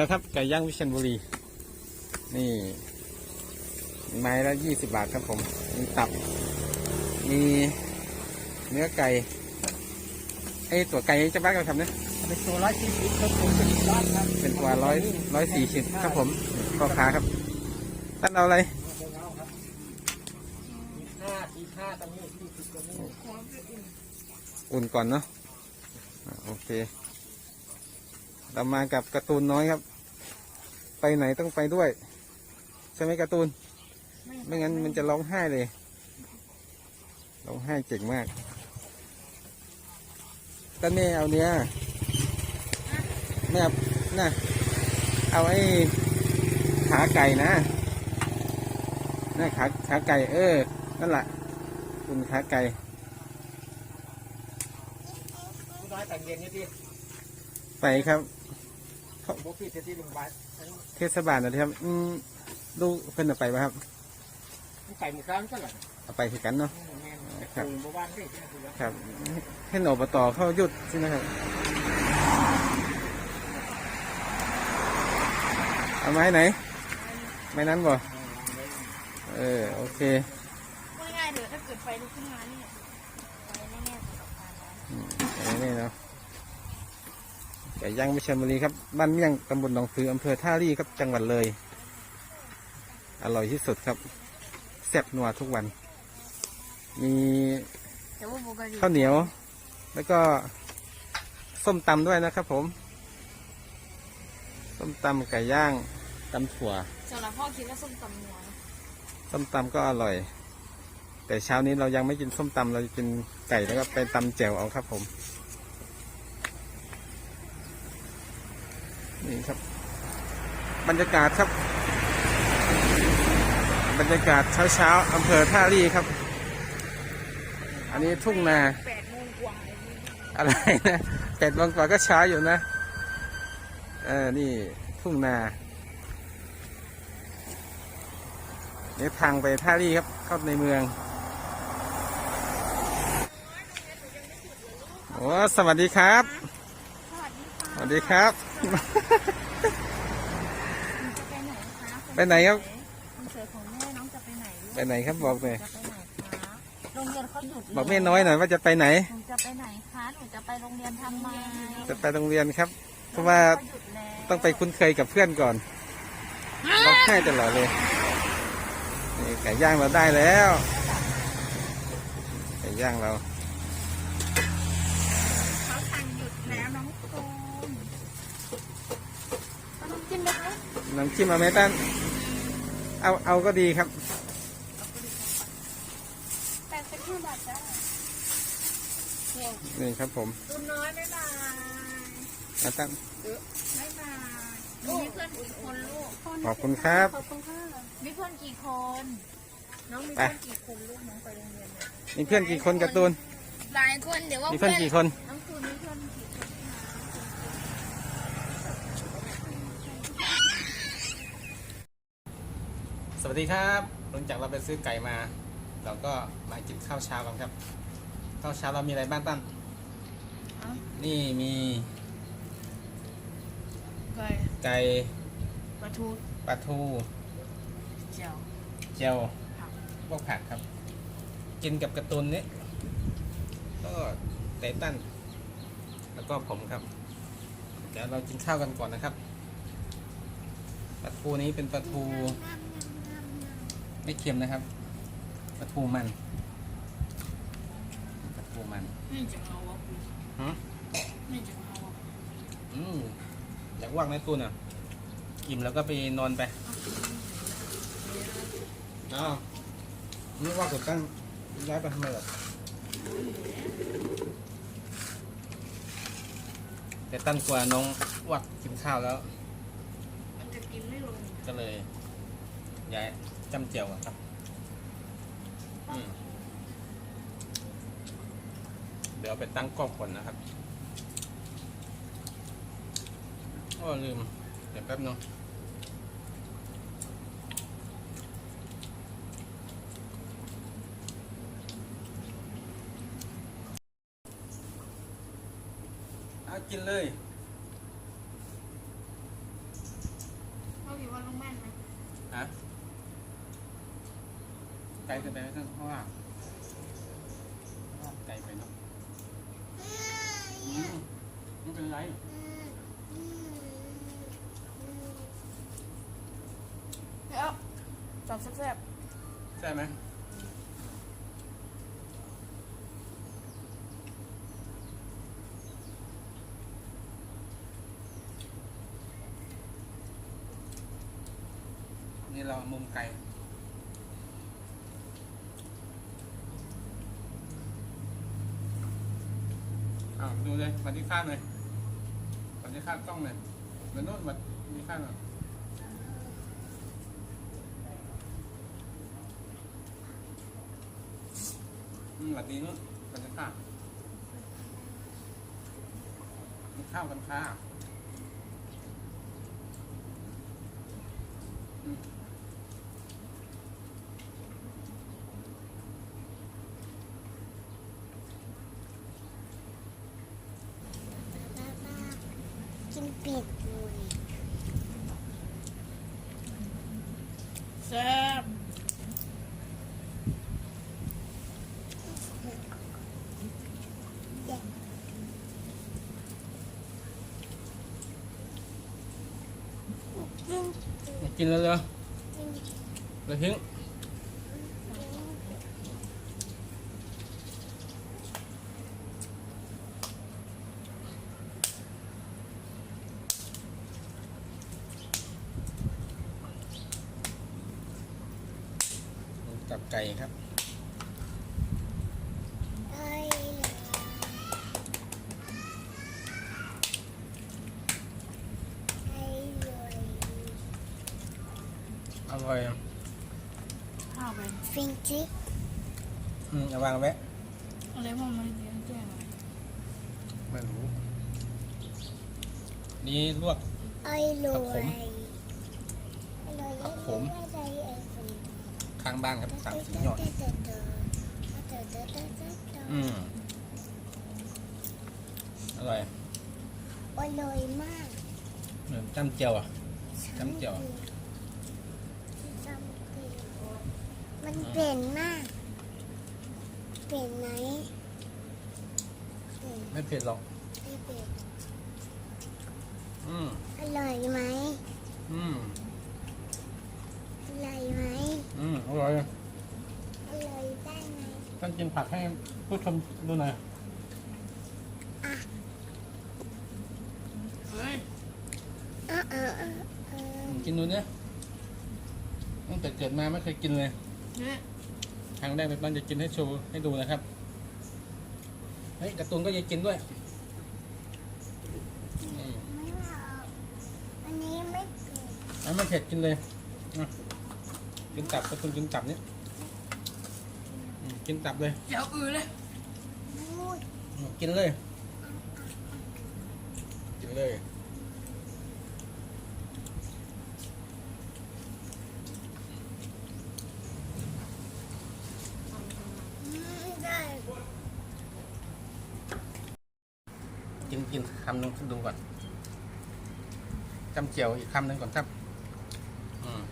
แล้วครับไก่ย่างวิเชียรบุรี นี่ไม้ละยี่สิบบาทครับผม มีตับ มีเนื้อไก่ไอ้ตัวไก่จะบ้านกันครับเนี่ยเป็นตัวร้อยสี่สิบครับผมเป็นบ้านครับเป็นตัวร้อยร้อยสี่สิบครับผมพ่อค้าครับท่านเอาอะไรห้าสี่ห้าตอนนี้สี่สิบตรงนี้อุ่นก่อนเนาะอะโอเค เรามากับการ์ตูนน้อยครับ ไปไหนต้องไปด้วย ใช่ไหมการ์ตูน ไม่งั้นมันจะร้องไห้เลยร้องไห้เจ๋งมากก็แม่เอาเนี้ยแม่เอาน่ะเอาไอ้ขาไก่นะน่ะขาขาไก่ เออ นั่นแหละคุณขาไก่ผู้น้อยแต่งเย็นนี่พี่ไปครับ พวกพี่เสร็จที่โรงพยาบาลทั้งเทศบาลนะครับอืมลูกเพิ่นเอาไปป่ะครับไก่หมูกร้างก็หลังเอาไปคือกันเนาะแม่นแต่ตื่นเมื่อวานนี่ใช่ไหมครับครับให้หนอบตเข้าหยุดใช่ไหมครับเอาไม้ไหนไม้นั้นบ่เออโอเคพูดง่ายๆเดี๋ยวถ้าเกิดไฟลุกขึ้นมานี่ไฟแน่ๆสำหรับทานแล้วอืมอันนี้เนาะ ไก่ย่างวิเชียรบุรีครับ บ้านเมี่ยงตำบลหนองผืออำเภอท่าลี่ครับจังหวัดเลย อร่อยที่สุดครับแซ่บนัวทุกวัน มีแต่ว่าปกติข้าวเหนียว แล้วก็ส้มตำด้วยนะครับผม ส้มตำไก่ย่างตำถั่วสำหรับพ่อคิดว่าส้มตำนัวนะส้มตำก็อร่อย แต่เช้านี้เรายังไม่กินส้มตำเราจะกินไก่แล้วก็ไปตำแจ่วเอาครับผม นี่ครับ บรรยากาศครับ บรรยากาศเช้าเช้าๆอำเภอท่าลี่ครับ อันนี้ทุ่งนาแปดโมงกว่าเลยนี่อะไรนะแปดโมงกว่าก็เช้าอยู่นะเออนี่ทุ่งนาเนี่ยวทางไปท่ารี่ครับ เข้าในเมืองโอ้สวัสดีครับสวัส ดีค่ะสวัสดีครับจะไปไหนคะไปไหนครับคอนเสิร์ตของแม่น้องจะไปไหนลูกไปไหนครับบอกหน่อยจะไปไหนคะโรงเรียนเขาหยุดบอกแม่น้อยหน่อยว่าจะไปไหน หนูจะไปไหนคะหนูจะไปโรงเรียนทำไมจะไปโรงเรียนครับ เพราะว่าเขาหยุดแล้วต้องไปคุ้นเคยกับเพื่อนก่อนร้องไห้ตลอดเลยนี่ไก่ย่างเราได้แล้วไก่ย่างเราเขาสั่งหยุดแล้วน้องตูนเอาน้ำจิ้มไหมคะ น้ำจิ้มเอาไหมตั้นเอาเอาก็ดีครับแปดสิบห้าบาทจ้าเนี่ยนี่ครับผมตูนน้อยบ๊ายบายนะตั้นบ๊ายบายมีเพื่อนกี่คนลูกขอบคุณครับขอบคุณค่ะมีเพื่อนกี่คน น้องมีไปเพื่อนกี่คนลูกน้องไปโรงเรียนเนี่ยมีเพื่อนกี่คนการ์ตูนหลายคนเดี๋ยวว่ามีเพื่อนกี่คนน้องตูนมีเพื่อนกี่คนคะ ส วัสดีครับหลังจากเราไปซื้อไก่มา เราก็มากินข้าวเช้ากันครับ ข้าวเช้าเรามีอะไรบ้างตั้นนี่มีไก่ไก่ปลาทูปลาทูเจียวเจียวพวกผักครับ กินกับการ์ตูนนี้ก็ไตตันแล้วก็ผมครับเดี๋ยวเรากินข้าวกันก่อนนะครับปลาทูนี้เป็นปลาทู ไม่เค็มนะครับปลาทูมันปลาทูมันไม่จะเอาวะคุณหืมไม่จะเอาวะอืมอยากว่างในตูนอะอิ่มแล้วก็ไปนอนไปอ้าวนี่ว่างกดตั้งย้ายไปทำไมหรอแต่ตั้นกลัวน้องวักกินข้าวแล้ว มันจะกินไม่ลงก็เลยย้าย จำเจียวอะครับ อืมเดี๋ยวไปตั้งกล้องก่อนนะครับโอ้ลืม เดี๋ยวแป๊บนึงเอากินเลยฮะ ไกลเกันไปไหมข้างข้างล่างไกลไปเนาะอืมไม่เป็นไรแล้วจับแซ่บใช่ไหมนี่เรามุมไกล อ้าว ดูเลยมาที่ข้างเลยมาที่ข้างต้องเลยเดี๋ยวโน่นมาที่ข้างอะอืมวัสดีนู้นมาที่ข้างมีข้าวกันข้าอืม ป้าป้ากิน เป็ดเลยๆแซ่บกินกินแล้วเหรอกินแล้วทิ้ง กับไก่ครับไอ้ไอ้เลยอร่อยอะข้าวไปฟินจิอืมเอาวางไว้อะไรพวกมันเลี้ยงแจ้งอะไม่รู้ นี่ลวกไอ้เลยครับผมไอ้เลยครับผม ข้างบ้านครับสามสี่ยอด อืมอร่อยอร่อยมากเหมือนจ้ำเจียวอะจำเจียวจำเจียวมันเปลี่ยนมาก เปลี่ยนไหมเปลี่ยนไม่เผ็ดหรอกไม่เปลี่ยนอืมอร่อยไหมอืมอร่อยไหม อืมอร่อยอร่อยได้ไหมท่านกินผักให้ผู้ชมดูหน่อยเฮ้ยเออเออเออเออกินดูเนี่ยตั้งแต่เกิดมาไม่เคยกินเลย เนี่ยครั้งแรกเป็นบ้านจะกินให้โชว์ให้ดูนะครับ เฮ้ยการ์ตูนก็จะกินด้วยอืมไม่เอาอันนี้ไม่เปลี่ยนอันไม่เผ็ดกินเลยอะ กินตับการ์ตูนกินตับเนี่ยอืมกินตับเลย เดี๋ยวอือเลยพูดอืมกินเลย กินเลยอืมได้กินกินคำหนึงดูก่อนจำเจียวอีกคำหนึ่งก่อนครับ อืม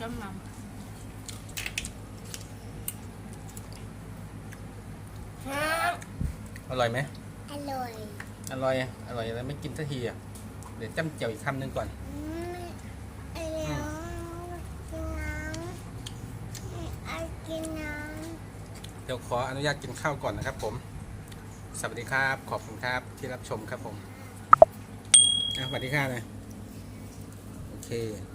จำนำแซ่บอร่อยไหม อร่อย อร่อย อร่อยแล้วไม่กินสักทีอะ เดี๋ยวจำเจียวอีกคำหนึ่งก่อนอืมอร่อยกินน้ำเอากินน้เดี๋ยวขออนุญาตกินข้าวก่อนนะครับผม สวัสดีครับ ขอบคุณครับที่รับชมครับผมอะสวัสดีครับเลย โอเค